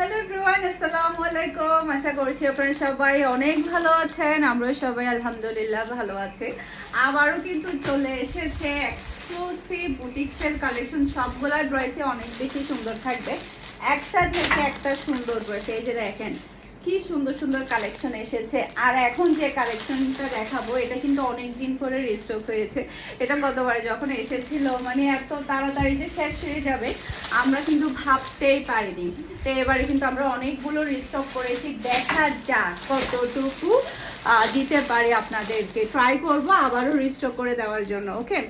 Hello আসসালামু আলাইকুম আশা সবাই অনেক ভালো আছেন। সবাই আলহামদুলিল্লাহ ভালো আছে। আবারও কিন্তু চলে এসেছে কালেকশন সবগুলা ড্রেসে অনেক বেশি সুন্দর থাকবে। একটা থেকে একটা সুন্দর ড্রেস এই যে দেখেন কি সুন্দর সুন্দর কালেকশন এসেছে। আর এখন যে কালেকশনটা দেখাবো, এটা কিন্তু অনেক দিন পরে রিস্টক হয়েছে। এটা গতবারে যখন এসেছিল মানে এত তাড়াতাড়ি যে শেষ হয়ে যাবে, আমরা কিন্তু ভাবতেই পারিনি। তো এবারে কিন্তু আমরা অনেকগুলো রিস্টক করেছি। দেখা যাক কতটুকু দিতে পারি আপনাদেরকে। ট্রাই করব আবারও রিস্টক করে দেওয়ার জন্য ওকে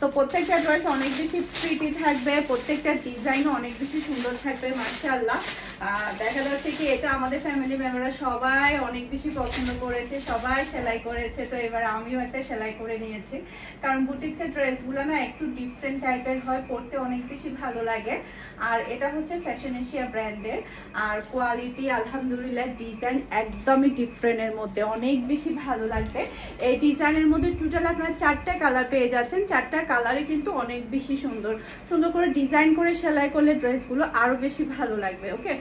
তো প্রত্যেকটা ড্রেস অনেক বেশি প্রিটি থাকবে, প্রত্যেকটা ডিজাইন অনেক বেশি সুন্দর থাকবে মার্শাল্লাহ দেখা যাচ্ছে কি, এটা আমাদের ফ্যামিলি মেম্বাররা সবাই অনেক বেশি পছন্দ করেছে, সবাই সেলাই করেছে। তো এবার আমিও একটা সেলাই করে নিয়েছি। কারণ বুটিক্সের ড্রেসগুলো না একটু ডিফারেন্ট টাইপের হয়, পরতে অনেক বেশি ভালো লাগে। আর এটা হচ্ছে ফ্যাশন এশিয়া ব্র্যান্ডের আর কোয়ালিটি আলহামদুলিল্লাহ ডিজাইন একদমই ডিফারেন্টের মধ্যে, অনেক বেশি ভালো লাগবে। এই ডিজাইনের মধ্যে টোটাল আপনারা চারটা কালার পেয়ে যাচ্ছেন। চারটা কালারে কিন্তু অনেক বেশি সুন্দর। সুন্দর করে ডিজাইন করে সেলাই করলে ড্রেসগুলো আরও বেশি ভালো লাগবে ওকে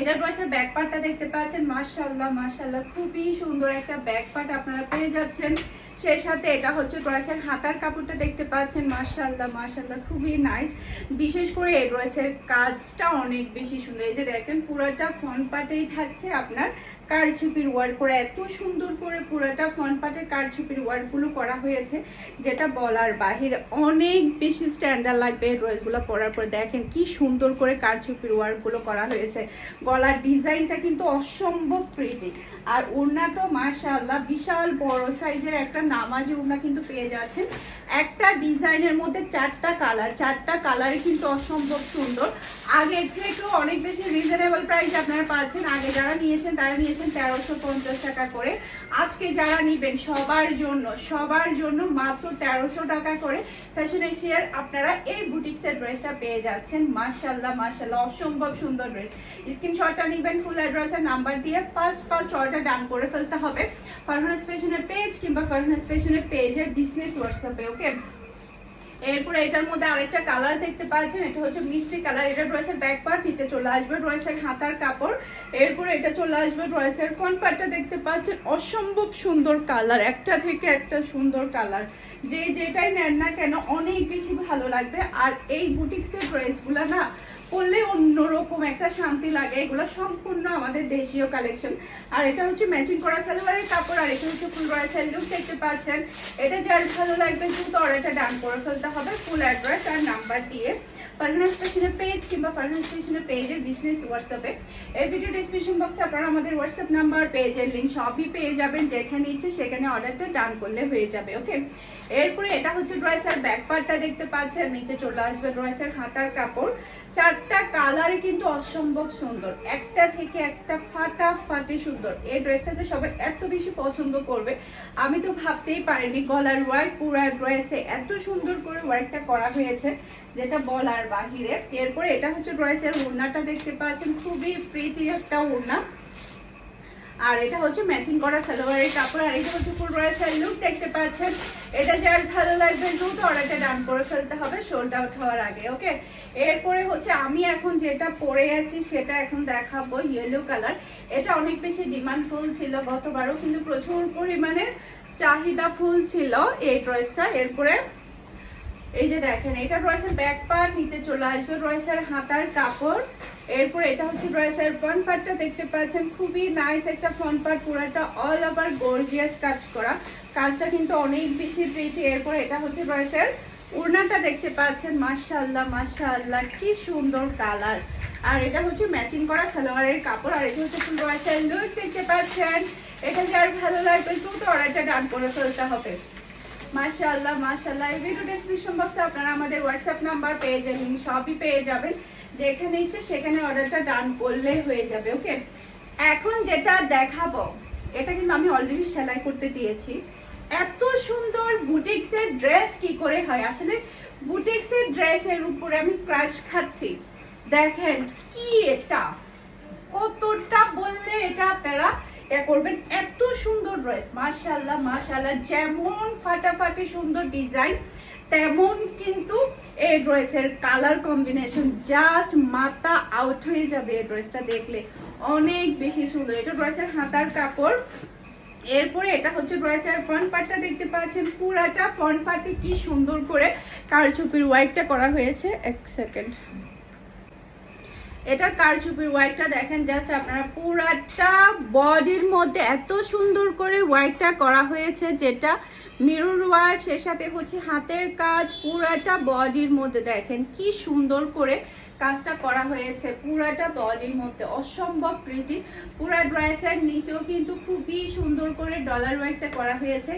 এটা রয়েছে ব্যাক পার্টটা দেখতে পাচ্ছেন। মাশাআল্লাহ মার্শাল্লাহ খুবই সুন্দর একটা ব্যাক পার্ট আপনারা পেয়ে যাচ্ছেন। সেই সাথে এটা হচ্ছে রয়েছেন হাতার কাপড়টা দেখতে পাচ্ছেন। মাশাল্লাহ মার্শাল্লাহ খুবই নাইস বিশেষ করে এই ড্রেসের কাজটা অনেক বেশি সুন্দর। এই যে দেখেন, পুরোটা ফ্রন্ট পার্টেই থাকছে আপনার কারচুপির ওয়ার্ক করে, এত সুন্দর করে পুরোটা ফ্রন্ট পার্টের কারচুপির ওয়ার্কগুলো করা হয়েছে, যেটা বলার বাহিরে অনেক বেশি স্ট্যান্ডার্ড লাগবে এই ড্রেসগুলো পরার পর। দেখেন কি সুন্দর করে কারচুপির ওয়ার্কগুলো করা হয়েছে। গলার ডিজাইনটা কিন্তু অসম্ভব প্রিটি আর ওড়নাটা মাশাআল্লাহ বিশাল বড় সাইজের একটা নামাজি ওড়না কিন্তু পেয়ে যাচ্ছেন। একটা ডিজাইনের মধ্যে চারটা কালার চারটা কালারই কিন্তু অসম্ভব সুন্দর। আগের থেকেও অনেক বেশি রিজনেবল প্রাইস আপনারা পাচ্ছেন। আগে যারা নিয়েছেন, তারা নিয়েছেন তেরোশো পঞ্চাশ টাকা করে। আজকে যারা নিবেন সবার জন্য সবার জন্য মাত্র তেরোশো টাকা করে ফ্যাশন এশিয়ার আপনারা এই বুটিক্সের ড্রেসটা পেয়ে যাচ্ছেন। মাশাল্লাহ মাশাল্লাহ অসম্ভব সুন্দর ড্রেস স্ক্রিনশটটা নিবেন ফুল অ্যাড্রেস আর নাম্বার দিয়ে ফার্স্ট ফার্স্ট অর্ডার ডান করে ফেলতে হবে। ফারহানাস ফ্যাশনের পেজ কিংবা ফারহানাস ফ্যাশনের পেজের বিজনেস হোয়াটসঅ্যাপে ওকে এরপরে এটার মধ্যে আরেকটা কালার দেখতে পাচ্ছেন, এটা হচ্ছে মিষ্টি কালার এটা ড্রেসের ব্যাক পার্ট নিচে চলে আসবে ড্রেসের হাতার কাপড়। এরপরে এটা চলে আসবে ড্রেসের ফ্রন্ট পার্টটা দেখতে পাচ্ছেন, অসম্ভব সুন্দর কালার একটা থেকে একটা সুন্দর কালার যে যেটাই নেন না কেন অনেক বেশি ভালো লাগবে। আর এই বুটিক্সের ড্রেসগুলো না পরলে অন্যরকম একটা শান্তি লাগে, এগুলো সম্পূর্ণ আমাদের দেশীয় কালেকশন আর এটা হচ্ছে ম্যাচিং করা সালোয়ারের কাপড়, আর এটা হচ্ছে ফুল ড্রেসের লুক দেখতে পাচ্ছেন। এটা যার ভালো লাগবে, দ্রুত অর্ডারটা ডান করে ফেলতে হবে ফুল অ্যাড্রেস আর নাম্বার দিয়ে। ফারহানাস স্টেশনের পেজ কিংবা ফারহানাস স্টেশনের পেজের বিজনেস হোয়াটসঅ্যাপে এই ভিডিও ডিসক্রিপশন বক্সে আপনারা আমাদের হোয়াটসঅ্যাপ নাম্বার পেজের লিঙ্ক সবই পেয়ে যাবেন। যেখানে ইচ্ছে সেখানে অর্ডারটা ডান করলে হয়ে যাবে ওকে এরপরে এটা হচ্ছে ড্রয়েসার ব্যাক পার্টটা দেখতে পাচ্ছেন, নিচে চলে আসবে ড্রেসের হাতার কাপড়। চারটা কালারই কিন্তু অসম্ভব সুন্দর। একটা থেকে একটা ফাটা ফাটি সুন্দর। এই ড্রেসটা তো সবাই এত বেশি পছন্দ করবে। আমি তো ভাবতেই পারিনি গলার ওয়ার্ক, পুরা ড্রেসে এত সুন্দর করে ওয়ার্কটা করা হয়েছে, যেটা বলার বাহিরে। এরপরে এটা হচ্ছে ড্রেসের ওড়নাটা দেখতে পাচ্ছেন। খুবই প্রিটি একটা ওড়না। আর এটা হচ্ছে ম্যাচিং করা সালোয়ারের কাপড়, আর এটা হচ্ছে ফুল ড্রেসের লুক দেখতে পাচ্ছেন। এটা যার ভালো লাগবে দ্রুত অর্ডারটা ডান করে ফেলতে হবে সোল্ড আউট হওয়ার আগে ওকে এরপরে হচ্ছে আমি এখন যেটা পরে আছি সেটা এখন দেখাবো ইয়েলো কালার এটা অনেক বেশি ডিমান্ড ফুল ছিল গতবারও, কিন্তু প্রচুর পরিমাণে চাহিদা ফুল ছিল এই ড্রেসটা এরপরে এই যে দেখেন, এটা ড্রেসের ব্যাক পার্ট, নিচে চলে আসবে। ড্রেসের হাতার কাপড়। এরপর এটা হচ্ছে ড্রেসের ফ্রন্ট পার্টটা দেখতে পাচ্ছেন। খুবই নাইস একটা ফ্রন্ট পার্ট পুরোটা অল ওভার গর্জিয়াস কাজ করা। কাজটা কিন্তু অনেক বেশি প্রিটি এরপর এটা হচ্ছে ড্রেসের উড়নাটা দেখতে পাচ্ছেন। মাশাআল্লাহ মাশাআল্লাহ, কি সুন্দর কালার আর এটা হচ্ছে ম্যাচিং করা সালোয়ারের কাপড়। আর এটা হচ্ছে ফুল ড্রেসের লুক দেখতে পাচ্ছেন। এটা যার ভালো লাগবে দ্রুত অর্ডারটা ডান করে ফেলতে হবে। মাশাআল্লাহ মাশাআল্লাহ। এই ভিডিও ডেসক্রিপশন বক্সে আপনারা আমাদের হোয়াটসঅ্যাপ নাম্বার পেয়ে যাবেন সবই পেয়ে যাবেন। যেখানে ইচ্ছে সেখানে অর্ডারটা ডান করলে হয়ে যাবে ওকে এখন যেটা দেখাবো, এটা কিন্তু আমি অলরেডি সেলাই করতে দিয়েছি। এত সুন্দর বুটিক্সের ড্রেস কি করে হয়? আসলে বুটিক্সের ড্রেসের উপরে আমি ক্রাশ খাচ্ছি। দেখেন কি এটা? কতটা বললে এটা আপনারা এ করবেন এত সুন্দর ড্রেস মাশাল্লাহ মাশাল্লাহ যেমন ফাটাফাটি সুন্দর ডিজাইন, তেমন কিন্তু এই ড্রেসের কালার কম্বিনেশন জাস্ট মাথা আউট হয়ে যাবে এই ড্রেসটা দেখলে। অনেক বেশি সুন্দর। এটা ড্রেসের হাতার কাপড়। এরপরে এটা হচ্ছে ড্রেসের ফ্রন্ট পার্টটা দেখতে পাচ্ছেন। পুরাটা ফ্রন্ট পার্টে কি সুন্দর করে কারচুপির ওয়াইটটা করা হয়েছে। এক সেকেন্ড এটার কারচুপির ওয়ার্কটা দেখেন জাস্ট আপনারা পুরাটা বডির মধ্যে এত সুন্দর করে ওয়ার্কটা করা হয়েছে, যেটা মিরর ওয়ার্ক সে সাথে হচ্ছে হাতের কাজ, পুরাটা বডির মধ্যে দেখেন, কি সুন্দর করে কাজটা করা হয়েছে। পুরাটা বডির মধ্যে। অসম্ভব প্রিটি পুরা ড্রেসের নিচেও কিন্তু খুবই সুন্দর করে ডলার ওয়ার্কটা করা হয়েছে।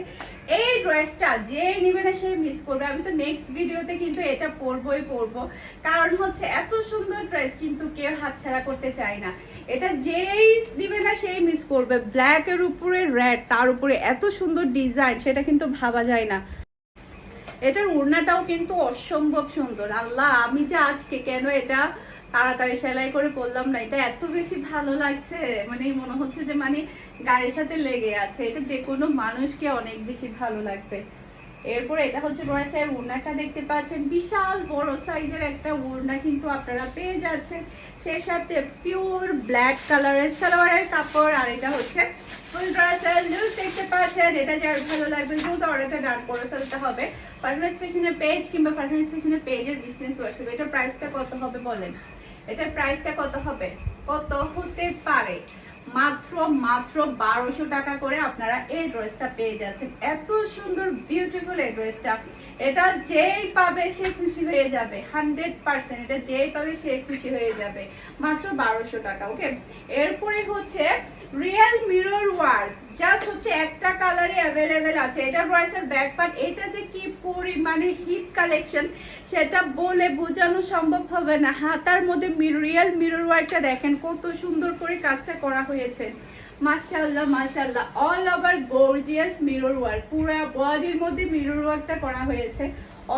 এই ড্রেসটা যে নিবে না সে মিস করবে। আমি তো নেক্সট ভিডিওতে কিন্তু এটা পরবই পরবো। কারণ হচ্ছে এত সুন্দর ড্রেস কিন্তু কেউ হাতছাড়া করতে চায় না। এটা যেই দিবে না সেই মিস করবে। ব্ল্যাক এর উপরে রেড তার উপরে এত সুন্দর ডিজাইন সেটা কিন্তু ভাবা যায় না। এটার ওড়নাটাও কিন্তু অসম্ভব সুন্দর। আল্লাহ, আমি যে আজকে কেন এটা তাড়াতাড়ি সেলাই করে পরলাম না, এটা এত বেশি ভালো লাগছে। মানে মনে হচ্ছে যে মানে গায়ের সাথে লেগে আছে। এটা যে কোনো মানুষকে অনেক বেশি ভালো লাগবে। এরপর এটা হচ্ছে ড্রেসের ওড়নাটা দেখতে পাচ্ছেন। বিশাল বড় সাইজের একটা ওড়না কিন্তু আপনারা পেয়ে যাচ্ছেন। সেই সাথে পিওর ব্ল্যাক কালারের সালোয়ারের কাপড়, আর এটা হচ্ছে ফুল ড্রেসের লুক দেখতে পাচ্ছেন। এটা যার ভালো লাগবে দ্রুত অর্ডারটা ডান করে ফেলতে হবে। পারফরমেন্স ফ্যাশনের পেজ কিংবা পারফরমেন্স ফ্যাশনের পেজের বিজনেস হোয়াটসঅ্যাপ এটার প্রাইসটা কত হবে বলেন? এটার প্রাইসটা কত হবে? কত হতে পারে? মাত্র মাত্র বারোশো টাকা করে আপনারা এই ড্রেসটা পেয়ে যাচ্ছেন। এত সুন্দর বিউটিফুল এই ড্রেসটা। এটা যেই পাবে সে খুশি হয়ে যাবে। হান্ড্রেড পার্সেন্ট এটা যেই পাবে সে খুশি হয়ে যাবে। মাত্র বারোশো টাকা ওকে এরপরে হচ্ছে রিয়েল মিরর ওয়ার্ক জাস্ট হচ্ছে একটা কালারে অ্যাভেলেবেল আছে। এটা ড্রেসের ব্যাক পার্ট এটা যে কি পরিমাণে হিট কালেকশন সেটা বলে বোঝানো সম্ভব হবে না। হাতার মধ্যে রিয়েল মিরর ওয়ার্কটা দেখেন, কত সুন্দর করে কাজটা করা হয়েছে। মাশাল্লাহ মাশাল্লাহ all over gorgeous mirror work পুরো বডির মধ্যে মিরর ওয়ার্কটা করা হয়েছে।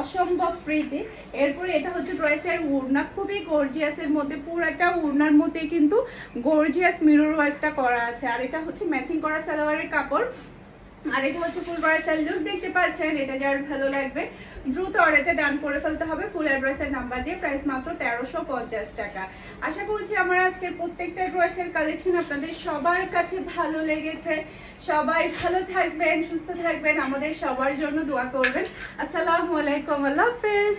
অসম্ভব ফ্রিটি এরপরে এটা হচ্ছে ড্রেসের উড়না। খুবই গর্জিয়াসের মধ্যে, পুরাটা উড়নার মধ্যে কিন্তু গর্জিয়াস মিরর ওয়ার্কটা করা আছে। আর এটা হচ্ছে ম্যাচিং করা সালোয়ারের কাপড়। আর এটা হচ্ছে ফুল ড্রেসের লুক দেখতে পাচ্ছেন, এটা যার ভালো লাগবে। দ্রুত অর্ডারটা ডান করে ফেলতে হবে ফুল অ্যাড্রেসের নাম্বার দিয়ে প্রাইস মাত্র তেরোশো পঞ্চাশ টাকা। আশা করছি আমার আজকের প্রত্যেকটা ড্রেসের কালেকশন আপনাদের সবার কাছে ভালো লেগেছে। সবাই ভালো থাকবেন, সুস্থ থাকবেন, আমাদের সবার জন্য দোয়া করবেন। আসসালামু আলাইকুম, আল্লাহ হাফেজ।